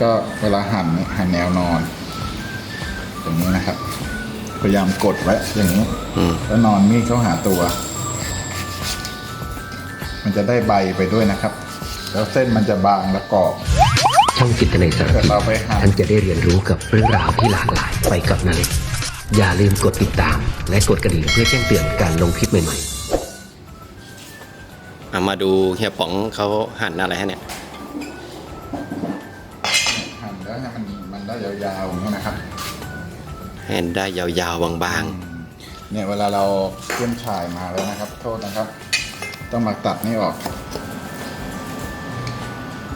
แล้วก็เวลาหั่นเนี่ยหั่นแนวนอนอย่างนี้นะครับ พยายามกดไว้อย่างนี้อืมแล้วนอนมีดเข้าหาตัว มันจะได้ใบไปด้วยนะครับ แล้วเส้นมันจะบางและกรอบช่องจิตในสารเกิดพีเราไปหั่นท่านจะได้เรียนรู้กับเรื่องราวที่หลากหลายไปกับนาเล็กอย่าลืมกดติดตาม และกดกระดิ่งเพื่อแจ้งเตือนการลงคลิปใหม่ๆ เอามาดูเฮียป๋องเขาหั่นอะไรฮะเนี่ยหั่น แล้วให้มันมันได้ยาวๆอย่างนี้นะครับให้ได้ยาวๆบางเนี่ยเวลาเราเตรียมชายมาแล้วนะครับ โทษนะครับ ต้องมาตัดนี่ออก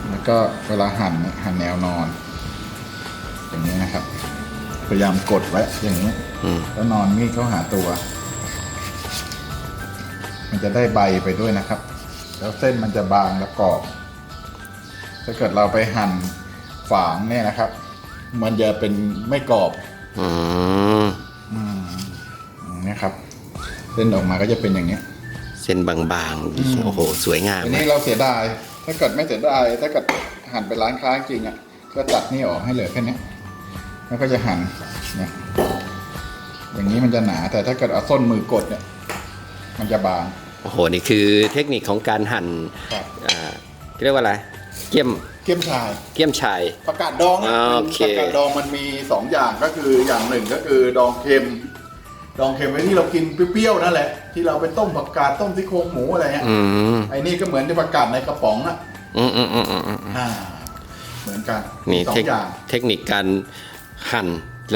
แล้วก็เวลาหั่นเนี่ยหั่นแนวนอน อย่างนี้นะครับ พยายามกดไว้อย่างนี้ๆอืมแล้วนอนมีดเข้าหาตัว มันจะได้ใบไปด้วยนะครับ แล้วเส้นมันจะบางและกรอบถ้าเกิดเราไปหั่น ฝางเนี่ยนะครับ มันจะเป็นไม่กรอบอืมอืมอย่างนี้ครับเส้นออกมาก็จะเป็นอย่างนี้ย เส้นบางๆ โอ้โห สวยงามอันนี้เราเสียดาย ถ้าเกิดไม่เสียดาย ถ้าเกิดหั่นไปร้านค้าจริงอะ ก็ตัดนี่ออกให้เหลือแค่เนี้ยแล้วก็จะหั่นเนี่ยอย่างนี้มันจะหนา แต่ถ้าเกิดเอาส้นมือกดเนี่ย มันจะบาง โอ้โห นี่คือเทคนิคของการหั่นครับอ่าเรียกว่าอะไร เกี้ยมเกี๊ยมชาย เกี้ยมชาย ประกาศดองนะอ่ามันโอเค ประกาศดองมันมีสองอย่างก็คืออย่างหนึ่งก็คือดองเค็ม ดองเค็มไว้ที่เรากินเปรี้ยวๆนั่นแหละ ที่เราไปต้มผักกาดต้มซี่โครงหมูอะไรเงี้ยอืมไอ้นี่ก็เหมือนที่ประกาศในกระป๋องอะอืมอืมอืมอืมอืมอ่า เหมือนกันนี่สอเทงคอย่างเทคนิคการหั่น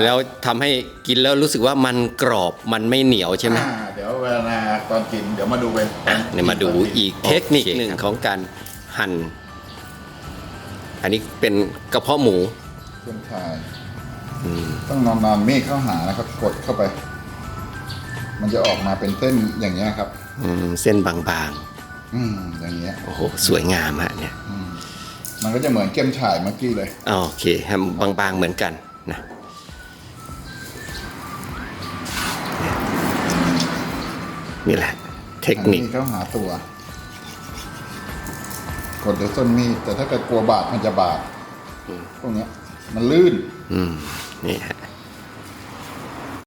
แล้วทำให้กินแล้วรู้สึกว่ามันกรอบมันไม่เหนียวใช่ไหม อ่าเดี๋ยวเวลาตอนกินเดี๋ยวมาดูเป็นอะเนี่ยมาดูอีกเทคนิคหนึ่งของการหั่น อันนี้เป็นกระเพาะหมูเกี๊ยมชายอืมต้องนอนนอนๆมีดเข้าหานะครับ กดเข้าไป มันจะออกมาเป็นเส้นอย่างเงี้ยครับ อืมเส้นบางอืมอย่างเงี้ยๆโอ้โหสวยงามฮะเนี่ยอืมมันก็จะเหมือนเกี๊ยมฉ่ายเมื่อกี้เลยโอเคให้มันบางๆเหมือนกันนะนี่แหละ เทคนิคมีดเข้าหาตัวก ดด้วยส้นมีดแต่ถ้าเกิดกลัวบาดมันจะบาดอืมพวกเนี้ย มันลื่น อืมนี่ฮะ